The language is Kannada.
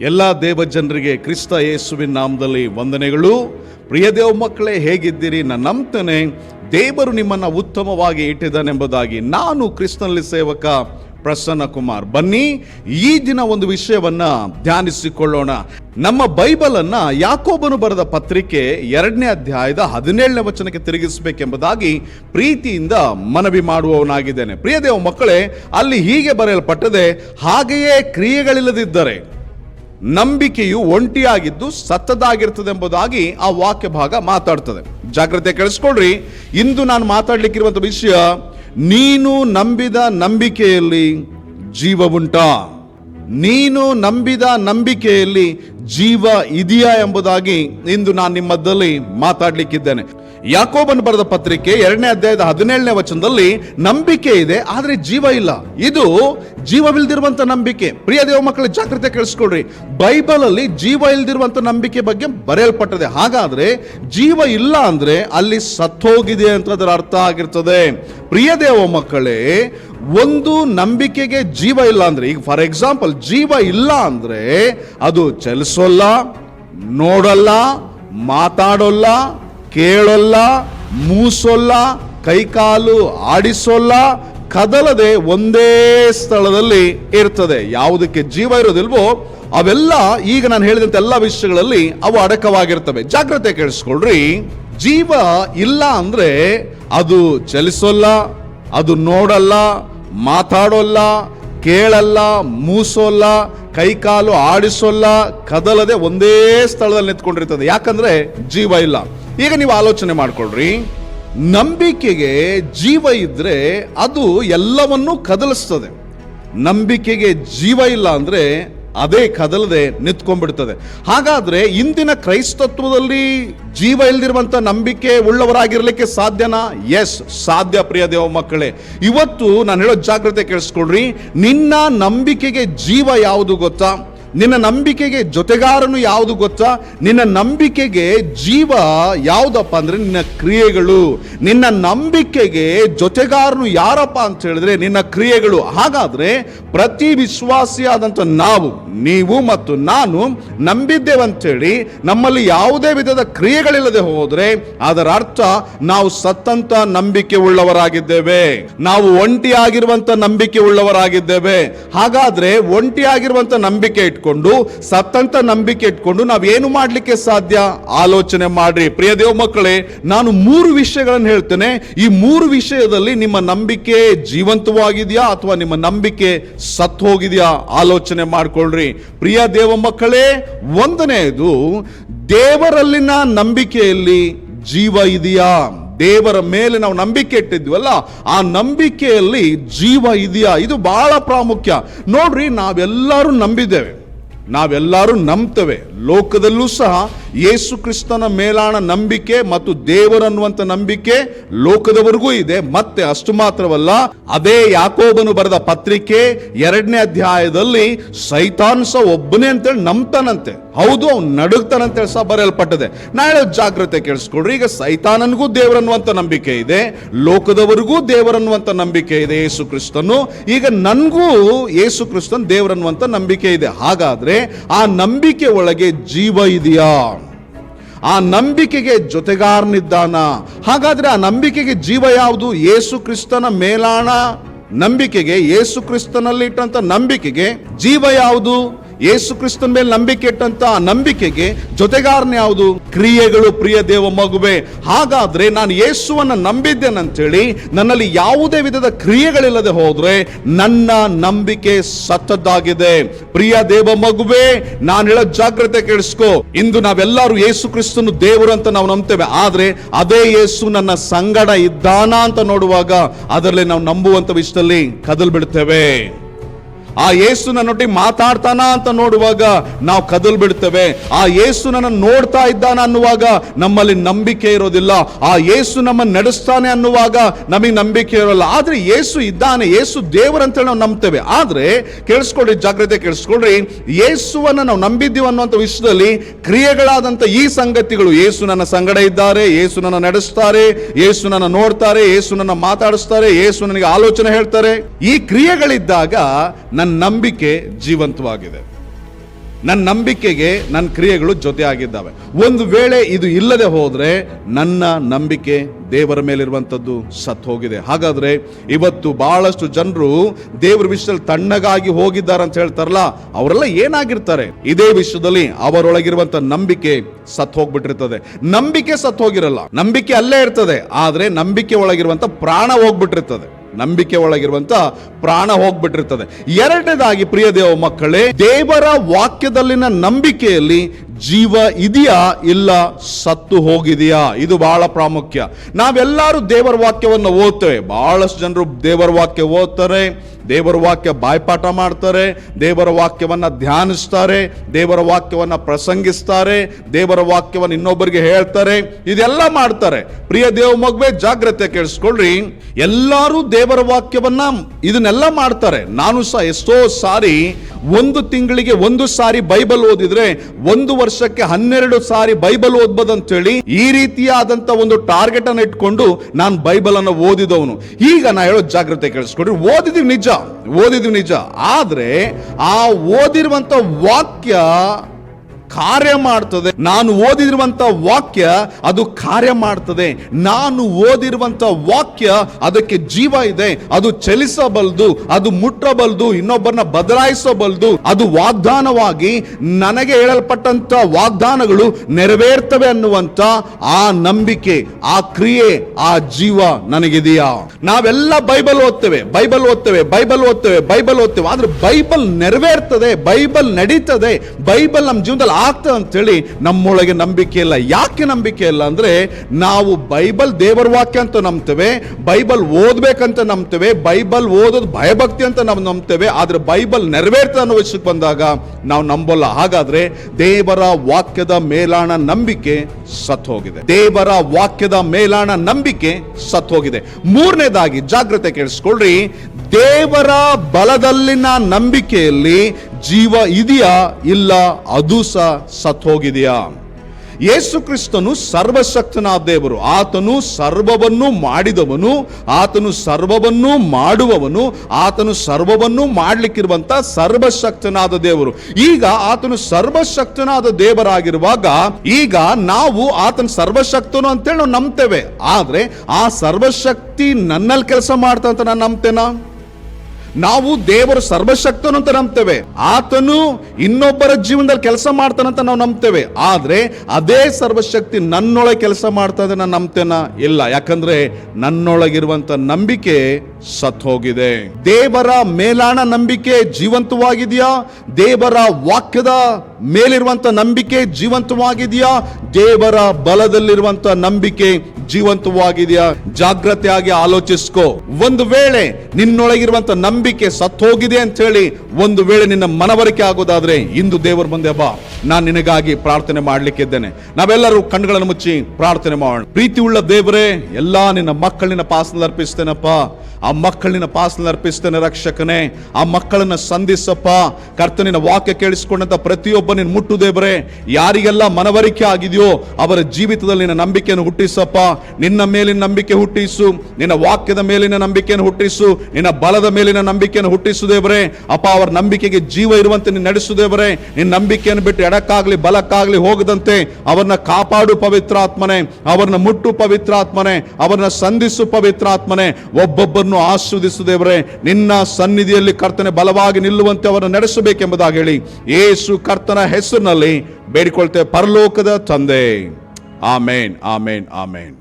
ಎಲ್ಲ ದೇವಜನರಿಗೆ ಕ್ರಿಸ್ತ ಯೇಸುವಿನ ನಾಮದಲ್ಲಿ ವಂದನೆಗಳು. ಪ್ರಿಯ ದೇವ ಮಕ್ಕಳೇ, ಹೇಗಿದ್ದೀರಿ? ನಾನು ನಂಬ್ತೇನೆ. ದೇವರು ನಿಮ್ಮನ್ನು ಉತ್ತಮವಾಗಿ ಇಟ್ಟಿದ್ದಾನೆಂಬುದಾಗಿ ನಾನು ಕ್ರಿಸ್ತನಲ್ಲಿ ಸೇವಕ ಪ್ರಸನ್ನ ಕುಮಾರ್ ಬನ್ನಿ, ಈ ದಿನ ಒಂದು ವಿಷಯವನ್ನ ಧ್ಯಾನಿಸಿಕೊಳ್ಳೋಣ. ನಮ್ಮ ಬೈಬಲ್ ಅನ್ನ ಯಾಕೋಬನು ಬರೆದ ಪತ್ರಿಕೆ ಎರಡನೇ ಅಧ್ಯಾಯದ ಹದಿನೇಳನೇ ವಚನಕ್ಕೆ ತಿರುಗಿಸಬೇಕೆಂಬುದಾಗಿ ಪ್ರೀತಿಯಿಂದ ಮನವಿ ಮಾಡುವವನಾಗಿದ್ದೇನೆ. ಪ್ರಿಯ ದೇವ ಮಕ್ಕಳೇ, ಅಲ್ಲಿ ಹೀಗೆ ಬರೆಯಲ್ಪಟ್ಟದೆ, ಹಾಗೆಯೇ ಕ್ರಿಯೆಗಳಿಲ್ಲದಿದ್ದರೆ ನಂಬಿಕೆಯು ಒಂಟಿಯಾಗಿದ್ದು ಸತ್ತದಾಗಿರ್ತದೆ ಎಂಬುದಾಗಿ ಆ ವಾಕ್ಯ ಭಾಗ ಮಾತಾಡ್ತದೆ. ಜಾಗ್ರತೆ ಕಳಿಸ್ಕೊಳ್ರಿ ಇಂದು ನಾನು ಮಾತಾಡ್ಲಿಕ್ಕಿರುವಂಥ ವಿಷಯ, ನೀನು ನಂಬಿದ ನಂಬಿಕೆಯಲ್ಲಿ ಜೀವ ಉಂಟಾ. ನೀನು ನಂಬಿದ ನಂಬಿಕೆಯಲ್ಲಿ ಜೀವ ಇದೆಯಾ ಎಂಬುದಾಗಿ ಇಂದು ನಾನು ನಿಮ್ಮದಲ್ಲಿ ಮಾತಾಡ್ಲಿಕ್ಕಿದ್ದೇನೆ. ಯಾಕೋಬನ್ ಬರೆದ ಪತ್ರಿಕೆ ಎರಡನೇ ಅಧ್ಯಾಯದ ಹದಿನೇಳನೇ ವಚನದಲ್ಲಿ ನಂಬಿಕೆ ಇದೆ, ಆದರೆ ಜೀವ ಇಲ್ಲ. ಇದು ಜೀವವಿಲ್ದಿರುವಂತ ನಂಬಿಕೆ. ಪ್ರಿಯ ದೇವ ಮಕ್ಕಳ, ಜಾಗ್ರತೆ ಕೇಳಿಸ್ಕೊಳ್ರಿ. ಬೈಬಲ್ ಅಲ್ಲಿ ಜೀವ ಇಲ್ದಿರುವಂತ ನಂಬಿಕೆ ಬಗ್ಗೆ ಬರೆಯಲ್ಪಟ್ಟದೆ. ಹಾಗಾದ್ರೆ ಜೀವ ಇಲ್ಲ ಅಂದ್ರೆ ಅಲ್ಲಿ ಸತ್ತೋಗಿದೆ ಅಂತ ಅದರ ಅರ್ಥ ಆಗಿರ್ತದೆ. ಪ್ರಿಯ ದೇವ ಮಕ್ಕಳೇ, ಒಂದು ನಂಬಿಕೆಗೆ ಜೀವ ಇಲ್ಲ ಅಂದ್ರೆ, ಈಗ ಫಾರ್ ಎಕ್ಸಾಂಪಲ್ ಜೀವ ಇಲ್ಲ ಅಂದ್ರೆ ಅದು ಚಲಿಸೋಲ್ಲ, ನೋಡಲ್ಲ, ಮಾತಾಡೋಲ್ಲ ಕೇಳೋಲ್ಲ, ಮೂಸೋಲ್ಲ, ಕೈಕಾಲು ಆಡಿಸೋಲ್ಲ, ಕದಲದೆ ಒಂದೇ ಸ್ಥಳದಲ್ಲಿ ಇರ್ತದೆ. ಯಾವುದಕ್ಕೆ ಜೀವ ಇರೋದಿಲ್ವೋ ಅವೆಲ್ಲ ಈಗ ನಾನು ಹೇಳಿದಂತ ಎಲ್ಲ ವಿಷಯಗಳಲ್ಲಿ ಅವು ಅಡಕವಾಗಿರ್ತವೆ. ಜಾಗ್ರತೆ ಕೇಳಿಸ್ಕೊಳ್ರಿ. ಜೀವ ಇಲ್ಲ ಅಂದ್ರೆ ಅದು ಚಲಿಸೋಲ್ಲ, ಅದು ನೋಡಲ್ಲ, ಮಾತಾಡೋಲ್ಲ, ಕೇಳಲ್ಲ, ಮೂಸೋಲ್ಲ, ಕೈಕಾಲು ಆಡಿಸೋಲ್ಲ, ಕದಲದೆ ಒಂದೇ ಸ್ಥಳದಲ್ಲಿ ನಿಂತ್ಕೊಂಡಿರ್ತದೆ. ಯಾಕಂದ್ರೆ ಜೀವ ಇಲ್ಲ. ಈಗ ನೀವು ಆಲೋಚನೆ ಮಾಡ್ಕೊಳ್ರಿ. ನಂಬಿಕೆಗೆ ಜೀವ ಇದ್ದರೆ ಅದು ಎಲ್ಲವನ್ನೂ ಕದಲಿಸ್ತದೆ. ನಂಬಿಕೆಗೆ ಜೀವ ಇಲ್ಲ ಅಂದ್ರೆ ಅದೇ ಕದಲದೆ ನಿಂತ್ಕೊಂಡ್ಬಿಡ್ತದೆ. ಹಾಗಾದ್ರೆ ಇಂದಿನ ಕ್ರೈಸ್ತತ್ವದಲ್ಲಿ ಜೀವ ಇಲ್ದಿರುವಂತ ನಂಬಿಕೆ ಉಳ್ಳವರಾಗಿರಲಿಕ್ಕೆ ಸಾಧ್ಯನಾ? ಎಸ್ ಸಾಧ್ಯ ಪ್ರಿಯ ದೇವ ಮಕ್ಕಳೇ. ಇವತ್ತು ನಾನು ಹೇಳೋ ಜಾಗ್ರತೆ ಕೇಳಿಸ್ಕೊಳ್ರಿ. ನಿನ್ನ ನಂಬಿಕೆಗೆ ಜೀವ ಯಾವುದು ಗೊತ್ತಾ? ನಿನ್ನ ನಂಬಿಕೆಗೆ ಜೊತೆಗಾರನು ಯಾವುದು ಗೊತ್ತಾ? ನಿನ್ನ ನಂಬಿಕೆಗೆ ಜೀವ ಯಾವುದಪ್ಪ ಅಂದರೆ ನಿನ್ನ ಕ್ರಿಯೆಗಳು. ನಿನ್ನ ನಂಬಿಕೆಗೆ ಜೊತೆಗಾರನು ಯಾರಪ್ಪ ಅಂತ ಹೇಳಿದ್ರೆ ನಿನ್ನ ಕ್ರಿಯೆಗಳು. ಹಾಗಾದ್ರೆ ಪ್ರತಿ ವಿಶ್ವಾಸಿಯಾದಂಥ ನಾವು, ನೀವು ಮತ್ತು ನಾನು ನಂಬಿದ್ದೇವಂಥೇಳಿ ನಮ್ಮಲ್ಲಿ ಯಾವುದೇ ವಿಧದ ಕ್ರಿಯೆಗಳಿಲ್ಲದೆ ಹೋದರೆ ಅದರ ಅರ್ಥ ನಾವು ಸತ್ತಂತ ನಂಬಿಕೆ ಉಳ್ಳವರಾಗಿದ್ದೇವೆ. ನಾವು ಒಂಟಿಯಾಗಿರುವಂಥ ನಂಬಿಕೆ ಉಳ್ಳವರಾಗಿದ್ದೇವೆ. ಹಾಗಾದರೆ ಒಂಟಿಯಾಗಿರುವಂಥ ನಂಬಿಕೆ ಇಟ್ಕೊಂಡು ಸತ್ತಂತ ನಂಬಿಕೆ ಇಟ್ಕೊಂಡು ನಾವೇನು ಮಾಡಲಿಕ್ಕೆ ಸಾಧ್ಯ? ಆಲೋಚನೆ ಮಾಡ್ರಿ. ಪ್ರಿಯ ದೇವ ಮಕ್ಕಳೇ, ನಾನು ಮೂರು ವಿಷಯಗಳನ್ನು ಹೇಳ್ತೇನೆ. ಈ ಮೂರು ವಿಷಯದಲ್ಲಿ ನಿಮ್ಮ ನಂಬಿಕೆ ಜೀವಂತವಾಗಿದೆಯಾ ಅಥವಾ ನಿಮ್ಮ ನಂಬಿಕೆ ಸತ್ತು ಹೋಗಿದೆಯಾ ಆಲೋಚನೆ ಮಾಡ್ಕೊಳ್ರಿ. ಪ್ರಿಯ ದೇವ ಮಕ್ಕಳೇ, ಒಂದನೆಯದು, ದೇವರಲ್ಲಿನ ನಂಬಿಕೆಯಲ್ಲಿ ಜೀವ ಇದೆಯಾ? ದೇವರ ಮೇಲೆ ನಾವು ನಂಬಿಕೆ ಇಟ್ಟಿದ್ವಲ್ಲ ಆ ನಂಬಿಕೆಯಲ್ಲಿ ಜೀವ ಇದೆಯಾ? ಇದು ಬಹಳ ಪ್ರಾಮುಖ್ಯ. ನೋಡ್ರಿ, ನಾವೆಲ್ಲರೂ ನಂಬಿದ್ದೇವೆ. ನಾವೆಲ್ಲರೂ ನಂಬ್ತೇವೆ. ಲೋಕದಲ್ಲೂ ಸಹ ಯೇಸು ಕ್ರಿಸ್ತನ ಮೇಲಾಣ ನಂಬಿಕೆ ಮತ್ತು ದೇವರನ್ನುವಂತ ನಂಬಿಕೆ ಲೋಕದವರೆಗೂ ಇದೆ. ಮತ್ತೆ ಅಷ್ಟು ಮಾತ್ರವಲ್ಲ, ಅದೇ ಯಾಕೋಬನು ಬರೆದ ಪತ್ರಿಕೆ ಎರಡನೇ ಅಧ್ಯಾಯದಲ್ಲಿ ಸೈತಾನ್ಸ ಸಹ ಒಬ್ಬನೇ ಅಂತೇಳಿ ನಂಬ್ತಾನಂತೆ. ಹೌದು, ಅವ್ನು ನಡುಗ್ತಾನಂತೇಳಿ ಸಹ ಬರೆಯಲ್ಪಟ್ಟದೆ. ನಾಳೆ ಜಾಗ್ರತೆ ಕೇಳಿಸ್ಕೊಡ್ರಿ ಈಗ ಸೈತಾನನಿಗೂ ದೇವರನ್ನುವಂತ ನಂಬಿಕೆ ಇದೆ, ಲೋಕದವರಿಗೂ ದೇವರನ್ನುವಂತ ನಂಬಿಕೆ ಇದೆ ಯೇಸು ಕ್ರಿಸ್ತನು. ಈಗ ನನಗೂ ಯೇಸು ಕ್ರಿಸ್ತನ್ ದೇವರನ್ನುವಂತ ನಂಬಿಕೆ ಇದೆ. ಹಾಗಾದ್ರೆ ಆ ನಂಬಿಕೆ ಒಳಗೆ ಜೀವ ಇದೆಯಾ? ಆ ನಂಬಿಕೆಗೆ ಜೊತೆಗಾರನಿದ್ದಾನ? ಹಾಗಾದ್ರೆ ಆ ನಂಬಿಕೆಗೆ ಜೀವ ಯಾವುದು? ಯೇಸು ಕ್ರಿಸ್ತನ ಮೇಲಾಣ ನಂಬಿಕೆಗೆ, ಯೇಸು ಕ್ರಿಸ್ತನಲ್ಲಿ ಇಟ್ಟಂತ ನಂಬಿಕೆಗೆ ಜೀವ ಯಾವುದು? ಯೇಸು ಕ್ರಿಸ್ತನ ಮೇಲೆ ನಂಬಿಕೆ ಇಟ್ಟಂತ ನಂಬಿಕೆಗೆ ಜೊತೆಗಾರನ ಯಾವುದು? ಕ್ರಿಯೆಗಳು, ಪ್ರಿಯ ದೇವ ಮಗುವೆ. ಹಾಗಾದ್ರೆ ನಾನು ಯೇಸುವನ್ನ ನಂಬಿದ್ದೇನಂತೇಳಿ, ನನ್ನಲ್ಲಿ ಯಾವುದೇ ವಿಧದ ಕ್ರಿಯೆಗಳಿಲ್ಲದೆ ಹೋದ್ರೆ ನನ್ನ ನಂಬಿಕೆ ಸತ್ತದ್ದಾಗಿದೆ. ಪ್ರಿಯ ದೇವ ಮಗುವೆ, ನಾನು ಹೇಳೋ ಜಾಗ್ರತೆ ಕೇಳಿಸ್ಕೋ. ಇಂದು ನಾವೆಲ್ಲರೂ ಯೇಸು ಕ್ರಿಸ್ತನು ದೇವರು ಅಂತ ನಾವು ನಂಬ್ತೇವೆ. ಆದ್ರೆ ಅದೇ ಯೇಸು ನನ್ನ ಸಂಗಡ ಇದ್ದಾನ ಅಂತ ನೋಡುವಾಗ ಅದರಲ್ಲಿ ನಾವು ನಂಬುವಂತ ವಿಷಯದಲ್ಲಿ ಕದಲ್ ಬಿಡ್ತೇವೆ ಆ ಯೇಸು ನನ್ನೊಟ್ಟಿಗೆ ಮಾತಾಡ್ತಾನ ಅಂತ ನೋಡುವಾಗ ನಾವು ಕದಲ್ ಬಿಡ್ತೇವೆ ಆ ಯೇಸು ನನ್ನ ನೋಡ್ತಾ ಇದ್ದಾನ ಅನ್ನುವಾಗ ನಮ್ಮಲ್ಲಿ ನಂಬಿಕೆ ಇರೋದಿಲ್ಲ. ಆ ಯೇಸು ನಮ್ಮ ನಡೆಸ್ತಾನೆ ಅನ್ನುವಾಗ ನಮಗೆ ನಂಬಿಕೆ ಇರೋಲ್ಲ. ಆದ್ರೆ ಯೇಸು ಇದ್ದಾನೆ, ಯೇಸು ದೇವರಂತೇಳಿ ನಾವು ನಂಬ್ತೇವೆ. ಆದ್ರೆ ಕೇಳಿಸ್ಕೊಳ್ರಿ, ಜಾಗ್ರತೆ ಕೇಳಿಸ್ಕೊಳ್ರಿ. ಯೇಸುವನ್ನ ನಾವು ನಂಬಿದ್ದೀವಿ ಅನ್ನುವಂಥ ವಿಷಯದಲ್ಲಿ ಕ್ರಿಯೆಗಳಾದಂಥ ಈ ಸಂಗತಿಗಳು ಯೇಸು ನನ್ನ ಸಂಗಡ ಇದ್ದಾರೆ, ಯೇಸು ನನ್ನ ನಡೆಸ್ತಾರೆ, ಯೇಸು ನನ್ನ ನೋಡ್ತಾರೆ, ಯೇಸು ನನ್ನ ಮಾತಾಡಿಸ್ತಾರೆ, ಯೇಸು ನನಗೆ ಆಲೋಚನೆ ಹೇಳ್ತಾರೆ. ಈ ಕ್ರಿಯೆಗಳಿದ್ದಾಗ ನನ್ನ ನಂಬಿಕೆ ಜೀವಂತವಾಗಿದೆ. ನನ್ನ ನಂಬಿಕೆಗೆ ನನ್ನ ಕ್ರಿಯೆಗಳು ಜೊತೆ ಆಗಿದ್ದಾವೆ ಒಂದು ವೇಳೆ ಇದು ಇಲ್ಲದೆ ಹೋದ್ರೆ ನನ್ನ ನಂಬಿಕೆ ದೇವರ ಮೇಲಿರುವಂಥದ್ದು ಸತ್ತು ಹೋಗಿದೆ ಹಾಗಾದ್ರೆ ಇವತ್ತು ಬಹಳಷ್ಟು ಜನರು ದೇವರ ವಿಷಯದಲ್ಲಿ ತಣ್ಣಗಾಗಿ ಹೋಗಿದ್ದಾರೆ ಅಂತ ಹೇಳ್ತಾರಲ್ಲ, ಅವರೆಲ್ಲ ಏನಾಗಿರ್ತಾರೆ? ಇದೇ ವಿಷಯದಲ್ಲಿ ಅವರೊಳಗಿರುವಂಥ ನಂಬಿಕೆ ಸತ್ತು ಹೋಗ್ಬಿಟ್ಟಿರ್ತದೆ ನಂಬಿಕೆ ಸತ್ತು ಹೋಗಿರಲ್ಲ ನಂಬಿಕೆ ಅಲ್ಲೇ ಇರ್ತದೆ. ಆದರೆ ನಂಬಿಕೆ ಒಳಗಿರುವಂಥ ಪ್ರಾಣ ಹೋಗ್ಬಿಟ್ಟಿರ್ತದೆ. ನಂಬಿಕೆ ಒಳಗಿರುವಂತ ಪ್ರಾಣ ಹೋಗ್ಬಿಟ್ಟಿರ್ತದೆ. ಎರಡನೇದಾಗಿ ಪ್ರಿಯ ದೇವ ಮಕ್ಕಳೇ ದೇವರ ವಾಕ್ಯದಲ್ಲಿನ ನಂಬಿಕೆಯಲ್ಲಿ ಜೀವ ಇದೆಯಾ? ಇಲ್ಲ, ಸತ್ತು ಹೋಗಿದೆಯಾ? ಇದು ಬಹಳ ಪ್ರಾಮುಖ್ಯ. ನಾವೆಲ್ಲರೂ ದೇವರ ವಾಕ್ಯವನ್ನು ಓದ್ತೇವೆ. ಬಹಳಷ್ಟು ಜನರು ದೇವರ ವಾಕ್ಯ ಓದ್ತಾರೆ, ದೇವರ ವಾಕ್ಯ ಬಾಯ್ಪಾಠ ಮಾಡ್ತಾರೆ, ದೇವರ ವಾಕ್ಯವನ್ನ ಧ್ಯಾನಿಸ್ತಾರೆ, ದೇವರ ವಾಕ್ಯವನ್ನ ಪ್ರಸಂಗಿಸ್ತಾರೆ, ದೇವರ ವಾಕ್ಯವನ್ನು ಇನ್ನೊಬ್ಬರಿಗೆ ಹೇಳ್ತಾರೆ, ಇದೆಲ್ಲ ಮಾಡ್ತಾರೆ. ಪ್ರಿಯ ದೇವ ಮಗುವೆ, ಜಾಗ್ರತೆ ಕೇಳಿಸ್ಕೊಳ್ರಿ. ಎಲ್ಲರೂ ದೇವರ ವಾಕ್ಯವನ್ನ ಇದನ್ನೆಲ್ಲ ಮಾಡ್ತಾರೆ. ನಾನು ಸಹ ಎಷ್ಟೋ ಸಾರಿ ಒಂದು ತಿಂಗಳಿಗೆ ಒಂದು ಸಾರಿ ಬೈಬಲ್ ಓದಿದ್ರೆ ಒಂದು ವರ್ಷಕ್ಕೆ ಹನ್ನೆರಡು ಸಾರಿ ಬೈಬಲ್ ಓದ್ಬೋದು ಅಂತೇಳಿ ಈ ರೀತಿಯಾದಂತ ಒಂದು ಟಾರ್ಗೆಟ್ ಅನ್ನು ಇಟ್ಕೊಂಡು ನಾನು ಬೈಬಲ್ ಅನ್ನು ಓದಿದವನು. ಈಗ ನಾ ಹೇಳೋ ಜಾಗ್ರತೆ ಕೇಳಿಸ್ಕೊಡ್ರಿ ಓದಿದೀವಿ ನಿಜ ಓದಿದೀವಿ ನಿಜ. ಆದ್ರೆ ಆ ಓದಿರುವಂತ ವಾಕ್ಯ ಕಾರ್ಯ ಮಾಡ್ತದೆ. ನಾನು ಓದಿರುವಂತ ವಾಕ್ಯ ಅದು ಕಾರ್ಯ ಮಾಡ್ತದೆ. ನಾನು ಓದಿರುವಂತ ವಾಕ್ಯ ಅದಕ್ಕೆ ಜೀವ ಇದೆ. ಅದು ಚಲಿಸಬಲ್ದು, ಅದು ಮುಟ್ಟಬಲ್ದು, ಇನ್ನೊಬ್ಬರನ್ನ ಬದಲಾಯಿಸಬಲ್ದು, ಅದು ವಾಗ್ದಾನವಾಗಿ ನನಗೆ ಹೇಳಲ್ಪಟ್ಟಂತ ವಾಗ್ದಾನಗಳು ನೆರವೇರ್ತವೆ ಅನ್ನುವಂತ ಆ ನಂಬಿಕೆ, ಆ ಕ್ರಿಯೆ, ಆ ಜೀವ ನನಗಿದೆಯಾ? ನಾವೆಲ್ಲ ಬೈಬಲ್ ಓದ್ತೇವೆ ಬೈಬಲ್ ಓದ್ತೇವೆ ಬೈಬಲ್ ಓದ್ತೇವೆ ಬೈಬಲ್ ಓದ್ತೇವೆ. ಆದ್ರೆ ಬೈಬಲ್ ನೆರವೇರ್ತದೆ, ಬೈಬಲ್ ನಡೀತದೆ. ಬೈಬಲ್ ನಮ್ಮ ಜೀವನದಲ್ಲಿ ಆಗ್ತದೆ ಅಂತೇಳಿ ನಮ್ಮೊಳಗೆ ನಂಬಿಕೆ ಇಲ್ಲ. ಯಾಕೆ ನಂಬಿಕೆ ಇಲ್ಲ ಅಂದರೆ ನಾವು ಬೈಬಲ್ ದೇವರ ವಾಕ್ಯ ಅಂತ ನಂಬ್ತೇವೆ, ಬೈಬಲ್ ಓದಬೇಕಂತ ನಂಬ್ತೇವೆ, ಬೈಬಲ್ ಓದೋದು ಭಯಭಕ್ತಿ ಅಂತ ನಾವು ನಂಬ್ತೇವೆ, ಆದರೆ ಬೈಬಲ್ ನೆರವೇರ್ತ ಅನ್ನೋ ವಿಷಯಕ್ಕೆ ಬಂದಾಗ ನಾವು ನಂಬಲ್ಲ. ಹಾಗಾದರೆ ದೇವರ ವಾಕ್ಯದ ಮೇಲಾಣ ನಂಬಿಕೆ ಸತ್ ಹೋಗಿದೆ ದೇವರ ವಾಕ್ಯದ ಮೇಲಾಣ ನಂಬಿಕೆ ಸತ್ ಹೋಗಿದೆ ಮೂರನೇದಾಗಿ ಜಾಗ್ರತೆ ಕೇಳಿಸ್ಕೊಳ್ರಿ. ದೇವರ ಬಲದಲ್ಲಿನ ನಂಬಿಕೆಯಲ್ಲಿ ಜೀವ ಇದೆಯಾ? ಇಲ್ಲ, ಅದು ಸಹ ಸತ್ ಹೋಗಿದೆಯಾ ಯೇಸು ಕ್ರಿಸ್ತನು ಸರ್ವಶಕ್ತನಾದ ದೇವರು. ಆತನು ಸರ್ವವನ್ನು ಮಾಡಿದವನು, ಆತನು ಸರ್ವವನ್ನು ಮಾಡುವವನು, ಆತನು ಸರ್ವವನ್ನು ಮಾಡಲಿಕ್ಕಿರುವಂತ ಸರ್ವಶಕ್ತನಾದ ದೇವರು. ಈಗ ಆತನು ಸರ್ವಶಕ್ತನಾದ ದೇವರಾಗಿರುವಾಗ, ಈಗ ನಾವು ಆತನ ಸರ್ವಶಕ್ತನು ಅಂತೇಳಿ ನಾವು ನಂಬ್ತೇವೆ. ಆದ್ರೆ ಆ ಸರ್ವಶಕ್ತಿ ನನ್ನಲ್ಲಿ ಕೆಲಸ ಮಾಡ್ತಾ ಅಂತ ನಾನು ನಂಬ್ತೇನಾ? ನಾವು ದೇವರು ಸರ್ವಶಕ್ತನು ಅಂತ ನಂಬ್ತೇವೆ. ಆತನು ಇನ್ನೊಬ್ಬರ ಜೀವನದಲ್ಲಿ ಕೆಲಸ ಮಾಡ್ತಾನಂತ ನಾವು ನಂಬ್ತೇವೆ. ಆದರೆ ಅದೇ ಸರ್ವಶಕ್ತಿ ನನ್ನೊಳಗೆ ಕೆಲಸ ಮಾಡ್ತಾ ನಾನು ನಂಬ್ತೇನ ಇಲ್ಲ. ಯಾಕಂದ್ರೆ ನನ್ನೊಳಗಿರುವಂತ ನಂಬಿಕೆ ಸತ್ ಹೋಗಿದೆ ದೇವರ ಮೇಲಾಣ ನಂಬಿಕೆ ಜೀವಂತವಾಗಿದೆಯಾ? ದೇವರ ವಾಕ್ಯದ ಮೇಲಿರುವಂತ ನಂಬಿಕೆ ಜೀವಂತವಾಗಿದೆಯಾ? ದೇವರ ಬಲದಲ್ಲಿರುವಂತ ನಂಬಿಕೆ ಜೀವಂತವಾಗಿದೆಯಾ? ಜಾಗ್ರತೆಯಾಗಿ ಆಲೋಚಿಸ್ಕೋ. ಒಂದು ವೇಳೆ ನಿನ್ನೊಳಗಿರುವಂತ ನಂಬಿಕೆ ಸತ್ತೋಗಿದೆ ಅಂತ ಹೇಳಿ ಒಂದು ವೇಳೆ ನಿನ್ನ ಮನವರಿಕೆ ಆಗೋದಾದ್ರೆ ಇಂದು ದೇವರ ಮುಂದೆ ಬಾ. ನಾನು ನಿನಗಾಗಿ ಪ್ರಾರ್ಥನೆ ಮಾಡ್ಲಿಕ್ಕಿದ್ದೇನೆ ನಾವೆಲ್ಲರೂ ಕಣ್ಣುಗಳನ್ನು ಮುಚ್ಚಿ ಪ್ರಾರ್ಥನೆ ಮಾಡೋಣ. ಪ್ರೀತಿ ಉಳ್ಳ ದೇವರೇ, ಎಲ್ಲಾ ನಿನ್ನ ಮಕ್ಕಳಿನ ಪಾಸನಲ್ಲಿ ಅರ್ಪಿಸ್ತೇನಪ್ಪ. ಆ ಮಕ್ಕಳಿನ ಪಾಸ್ನಲ್ಲಿ ಅರ್ಪಿಸ್ತೇನೆ ರಕ್ಷಕನೇ, ಆ ಮಕ್ಕಳನ್ನ ಸಂಧಿಸಪ್ಪ. ಕರ್ತನಿನ ವಾಕ್ಯ ಕೇಳಿಸಿಕೊಂಡಂತ ಪ್ರತಿಯೊಬ್ಬ ನೀನು ಮುಟ್ಟು ಯಾರಿಗೆಲ್ಲ ಮನವರಿಕೆ ಆಗಿದೆಯೋ ಅವರ ಜೀವಿತದಲ್ಲಿನ ನಂಬಿಕೆಯನ್ನು ಹುಟ್ಟಿಸಪ್ಪ. ನಿನ್ನ ಮೇಲಿನ ನಂಬಿಕೆ ಹುಟ್ಟಿಸು, ನಿನ್ನ ವಾಕ್ಯದ ಮೇಲಿನ ನಂಬಿಕೆಯನ್ನು ಹುಟ್ಟಿಸು, ನಿನ್ನ ಬಲದ ಮೇಲಿನ ನಂಬಿಕೆಯನ್ನು ಹುಟ್ಟಿಸು ದೇವರೇ. ಅಪ್ಪ, ಅವರ ನಂಬಿಕೆಗೆ ಜೀವ ಇರುವಂತೆ ನೀನು ನಡೆಸು ದೇವರೇ. ನಿನ್ನ ನಂಬಿಕೆಯನ್ನು ಬಿಟ್ಟು ಎಡಕ್ಕಾಗ್ಲಿ, ಬಲಕ್ಕಾಗ್ಲಿ ಹೋಗದಂತೆ ಅವರನ್ನ ಕಾಪಾಡು ಪವಿತ್ರಾತ್ಮನೆ, ಅವರನ್ನ ಮುಟ್ಟು ಪವಿತ್ರಾತ್ಮನೆ, ಅವರನ್ನ ಸಂಧಿಸು ಪವಿತ್ರಾತ್ಮನೆ. ಒಬ್ಬೊಬ್ಬರನ್ನು ಆಸ್ವಾದಿಸು ದೇವರೇ, ನಿನ್ನ ಸನ್ನಿಧಿಯಲ್ಲಿ ಕರ್ತನೆ ಬಲವಾಗಿ ನಿಲ್ಲುವಂತೆ ಅವರನ್ನು ನಡೆಸಬೇಕೆಂಬುದಾಗಿ ಹೇಳಿ. ಏಸು ಕರ್ತನ ಹೆಸರಿನಲ್ಲಿ ಬೇಡಿಕೊಳ್ತೇವೆ, ಪರಲೋಕದ ತಂದೆ. ಆಮೇನ್ ಆಮೇನ್ ಆಮೇನ್.